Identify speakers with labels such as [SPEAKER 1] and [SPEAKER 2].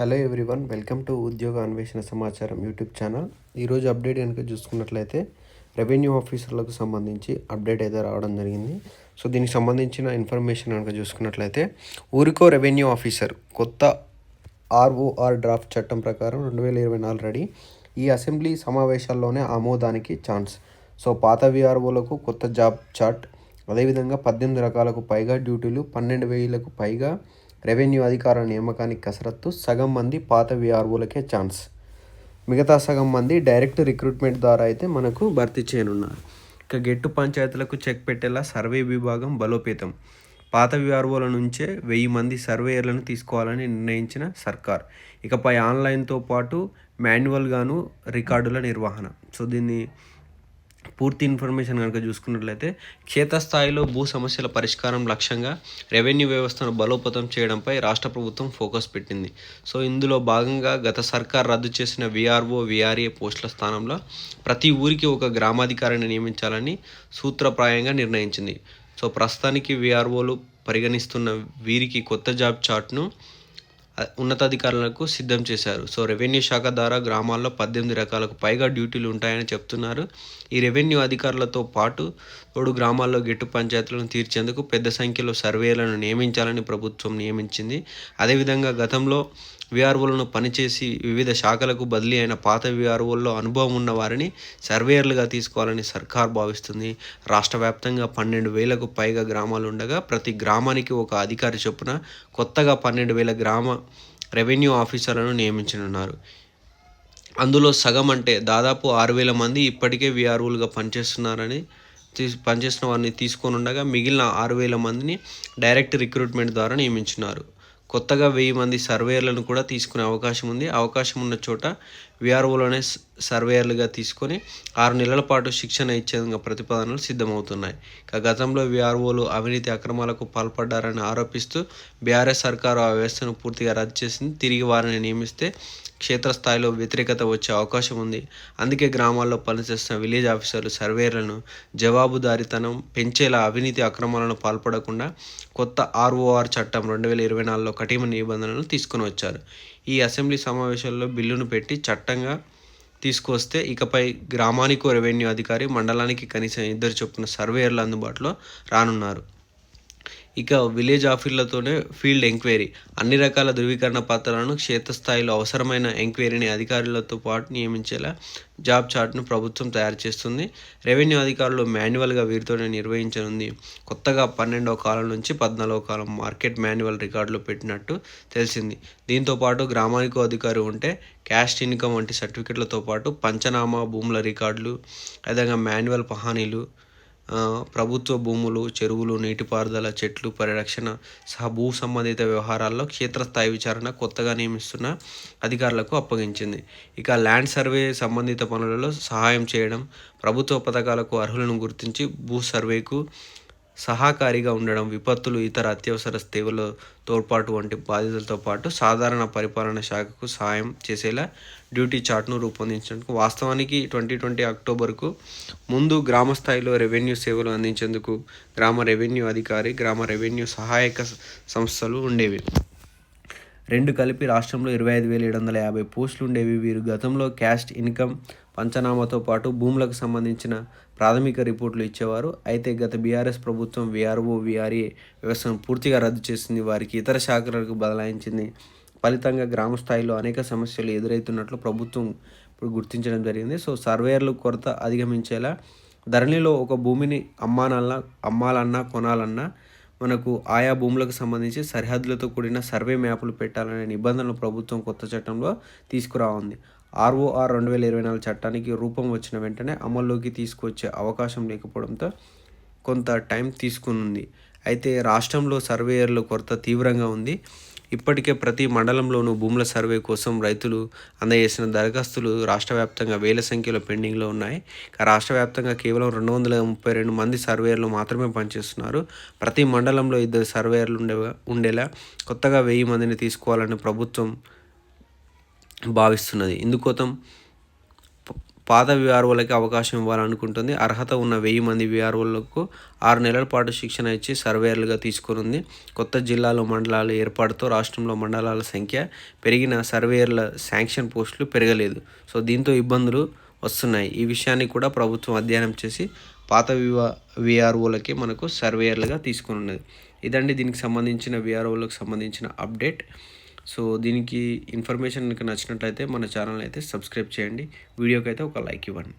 [SPEAKER 1] Hello everyone welcome to ఉద్యోగ అన్వేషణ సమాచారం యూట్యూబ్ ఛానల్. ఈరోజు అప్డేట్ కనుక చూసుకున్నట్లయితే రెవెన్యూ ఆఫీసర్లకు సంబంధించి అప్డేట్ అయితే రావడం జరిగింది. సో దీనికి సంబంధించిన ఇన్ఫర్మేషన్ కనుక చూసుకున్నట్లయితే ఊరికో రెవెన్యూ ఆఫీసర్ కొత్త ఆర్ఓఆర్ డ్రాఫ్ట్ చట్టం ప్రకారం రెండు వేల ఇరవై నాలుగు రెడీ. ఈ అసెంబ్లీ సమావేశాల్లోనే ఆమోదానికి ఛాన్స్. సో పాత విఆర్ఓలకు కొత్త జాబ్ చార్ట్ అదేవిధంగా పద్దెనిమిది రకాలకు పైగా డ్యూటీలు పన్నెండు వేలకు పైగా రెవెన్యూ అధికారుల నియామకానికి కసరత్తు సగం మంది పాత విఆర్ఓలకే ఛాన్స్. మిగతా సగం మంది డైరెక్ట్ రిక్రూట్మెంట్ ద్వారా అయితే మనకు భర్తీ చేయనున్నారు. ఇక గెట్టు పంచాయతీలకు చెక్ పెట్టేలా సర్వే విభాగం బలోపేతం. పాత విఆర్ఓల నుంచే వెయ్యి మంది సర్వేయర్లను తీసుకోవాలని నిర్ణయించిన సర్కార్. ఇకపై ఆన్లైన్తో పాటు మాన్యువల్గాను రికార్డుల నిర్వహణ. సో దీన్ని పూర్తి ఇన్ఫర్మేషన్ కనుక చూసుకున్నట్లయితే క్షేత్రస్థాయిలో భూ సమస్యల పరిష్కారం లక్ష్యంగా రెవెన్యూ వ్యవస్థను బలోపేతం చేయడంపై రాష్ట్ర ప్రభుత్వం ఫోకస్ పెట్టింది. సో ఇందులో భాగంగా గత సర్కార్ రద్దు చేసిన విఆర్ఓ విఆర్ఏ పోస్టుల స్థానంలో ప్రతి ఊరికి ఒక గ్రామాధికారిని నియమించాలని సూత్రప్రాయంగా నిర్ణయించింది. సో ప్రస్తుతానికి విఆర్ఓలు పరిగణిస్తున్న వీరికి కొత్త జాబ్ చార్ట్ను ఉన్నతాధికారులకు సిద్ధం చేశారు. సో రెవెన్యూ శాఖ ద్వారా గ్రామాల్లో పద్దెనిమిది రకాలకు పైగా డ్యూటీలు ఉంటాయని చెప్తున్నారు. ఈ రెవెన్యూ అధికారులతో పాటు తోడు గ్రామాల్లో గిట్టు పంచాయతీలను తీర్చేందుకు పెద్ద సంఖ్యలో సర్వేలను నియమించాలని ప్రభుత్వం నియమించింది. అదేవిధంగా గతంలో విఆర్ఓలను పనిచేసి వివిధ శాఖలకు బదిలీ అయిన పాత విఆర్ఓల్లో అనుభవం ఉన్న వారిని సర్వేయర్లుగా తీసుకోవాలని సర్కార్ భావిస్తుంది. రాష్ట్ర వ్యాప్తంగా పన్నెండు వేలకు పైగా గ్రామాలు ఉండగా ప్రతి గ్రామానికి ఒక అధికారి చొప్పున కొత్తగా పన్నెండు వేల గ్రామ రెవెన్యూ ఆఫీసర్లను నియమించనున్నారు. అందులో సగం అంటే దాదాపు ఆరు వేల మంది ఇప్పటికే విఆర్ఓలుగా పనిచేస్తున్నారని తీసు పనిచేసిన వారిని తీసుకొని ఉండగా మిగిలిన ఆరు వేల మందిని డైరెక్ట్ రిక్రూట్మెంట్ ద్వారా నియమించున్నారు కొత్తగా వెయ్యి మంది సర్వేయర్లను కూడా తీసుకునే అవకాశం ఉంది. అవకాశం ఉన్న చోట విఆర్ఓలనే సర్వేయర్లుగా తీసుకొని ఆరు నెలల పాటు శిక్షణ ఇచ్చేందుకు ప్రతిపాదనలు సిద్ధమవుతున్నాయి. ఇక గతంలో విఆర్ఓలు అవినీతి అక్రమాలకు పాల్పడ్డారని ఆరోపిస్తూ బీఆర్ఎస్ సర్కారు ఆ వ్యవస్థను పూర్తిగా రద్దు చేసింది. తిరిగి వారిని నియమిస్తే క్షేత్రస్థాయిలో వ్యతిరేకత వచ్చే అవకాశం ఉంది. అందుకే గ్రామాల్లో పనిచేస్తున్న విలేజ్ ఆఫీసర్లు సర్వేయర్లను జవాబుదారీతనం పెంచేలా అవినీతి అక్రమాలను పాల్పడకుండా కొత్త ఆర్ఓఆర్ చట్టం రెండు వేల ఇరవై నాలుగులో కఠిన నిబంధనలు తీసుకొని వచ్చారు. ఈ అసెంబ్లీ సమావేశాల్లో బిల్లును పెట్టి చట్టంగా తీసుకొస్తే ఇకపై గ్రామానికి రెవెన్యూ అధికారి మండలానికి కనీసం ఇద్దరు చొప్పున సర్వేయర్లు అందుబాటులో రానున్నారు. ఇక విలేజ్ ఆఫీసులతోనే ఫీల్డ్ ఎంక్వైరీ. అన్ని రకాల ధృవీకరణ పత్రాలను క్షేత్రస్థాయిలో అవసరమైన ఎంక్వైరీని అధికారులతో పాటు నియమించేలా జాబ్ చార్ట్ను ప్రభుత్వం తయారు చేస్తుంది. రెవెన్యూ అధికారులు మాన్యువల్గా వీరితోనే నిర్వహించనుంది. కొత్తగా పన్నెండవ కాలం నుంచి పద్నాలుగో కాలం మార్కెట్ మాన్యువల్ రికార్డులు పెట్టినట్టు తెలిసింది. దీంతో పాటు గ్రామానికో అధికారి ఉంటే క్యాస్ట్ ఇన్కమ్ వంటి సర్టిఫికెట్లతో పాటు పంచనామా భూముల రికార్డులు అదేవిధంగా మాన్యువల్ పహానీలు ప్రభుత్వ భూములు చెరువులు నీటిపారుదల చెట్లు పరిరక్షణ సహా భూ సంబంధిత వ్యవహారాల్లో క్షేత్రస్థాయి విచారణ కొత్తగా నియమిస్తున్న అధికారులకు అప్పగించింది. ఇక ల్యాండ్ సర్వే సంబంధిత పనులలో సహాయం చేయడం ప్రభుత్వ పథకాలకు అర్హులను గుర్తించి భూ సర్వేకు సహకారిగా ఉండడం విపత్తులు ఇతర అత్యవసర సేవల తోడ్పాటు వంటి బాధ్యతలతో పాటు సాధారణ పరిపాలన శాఖకు సహాయం చేసేలా డ్యూటీ చార్ట్ను రూపొందించడానికి వాస్తవానికి ట్వంటీ ట్వంటీ అక్టోబర్కు ముందు గ్రామ స్థాయిలో రెవెన్యూ సేవలు అందించేందుకు గ్రామ రెవెన్యూ అధికారి గ్రామ రెవెన్యూ సహాయక సంస్థలు ఉండేవి. రెండు కలిపి రాష్ట్రంలో ఇరవై ఐదు వేల ఏడు వందల యాభై పోస్టులు ఉండేవి. వీరు గతంలో క్యాస్ట్ ఇన్కమ్ పంచనామాతో పాటు భూములకు సంబంధించిన ప్రాథమిక రిపోర్టులు ఇచ్చేవారు. అయితే గత బీఆర్ఎస్ ప్రభుత్వం విఆర్ఓ విఆర్ఏ వ్యవస్థను పూర్తిగా రద్దు చేసింది. వారికి ఇతర శాఖలకు బదలాయించింది. ఫలితంగా గ్రామ స్థాయిలో అనేక సమస్యలు ఎదురవుతున్నట్లు ప్రభుత్వం ఇప్పుడు గుర్తించడం జరిగింది. సో సర్వేయర్లు కొరత అధిగమించేలా ధరణిలో ఒక భూమిని అమ్మాలన్నా అమ్మాలన్నా కొనాలన్నా మనకు ఆయా భూములకు సంబంధించి సరిహద్దులతో కూడిన సర్వే మ్యాపులు పెట్టాలనే నిబంధనలు ప్రభుత్వం కొత్త చట్టంలో తీసుకురావుంది ఆర్ఓఆర్ రెండు వేల ఇరవై నాలుగు చట్టానికి రూపం వచ్చిన వెంటనే అమల్లోకి తీసుకొచ్చే అవకాశం లేకపోవడంతో కొంత టైం తీసుకునుంది. అయితే రాష్ట్రంలో సర్వేయర్ల కొరత తీవ్రంగా ఉంది. ఇప్పటికే ప్రతి మండలంలోనూ భూముల సర్వే కోసం రైతులు అందజేసిన దరఖాస్తులు రాష్ట్ర వ్యాప్తంగా వేల సంఖ్యలో పెండింగ్లో ఉన్నాయి. రాష్ట్ర వ్యాప్తంగా కేవలం రెండు వందల ముప్పై రెండు మంది సర్వేయర్లు మాత్రమే పనిచేస్తున్నారు. ప్రతి మండలంలో ఇద్దరు సర్వేయర్లు ఉండే ఉండేలా కొత్తగా వెయ్యి మందిని తీసుకోవాలని ప్రభుత్వం భావిస్తున్నది. ఇందుకోసం పాత విఆర్ఓలకి అవకాశం ఇవ్వాలనుకుంటుంది. అర్హత ఉన్న వెయ్యి మంది విఆర్ఓలకు ఆరు నెలల పాటు శిక్షణ ఇచ్చి సర్వేయర్లుగా తీసుకునుంది. కొత్త జిల్లాలు మండలాలు ఏర్పాటుతో రాష్ట్రంలో మండలాల సంఖ్య పెరిగిన సర్వేయర్ల శాంక్షన్ పోస్టులు పెరగలేదు. సో దీంతో ఇబ్బందులు వస్తున్నాయి. ఈ విషయాన్ని కూడా ప్రభుత్వం అధ్యయనం చేసి పాత వివా విఆర్ఓలకి మనకు సర్వేయర్లుగా తీసుకుని ఉన్నది ఇదండి దీనికి సంబంధించిన విఆర్ఓలకు సంబంధించిన అప్డేట్. సో దీనికి ఇన్ఫర్మేషన్ నచ్చినట్లయితే మన ఛానల్ అయితే సబ్స్క్రైబ్ చేయండి. వీడియోకి అయితే ఒక లైక్ ఇవ్వండి.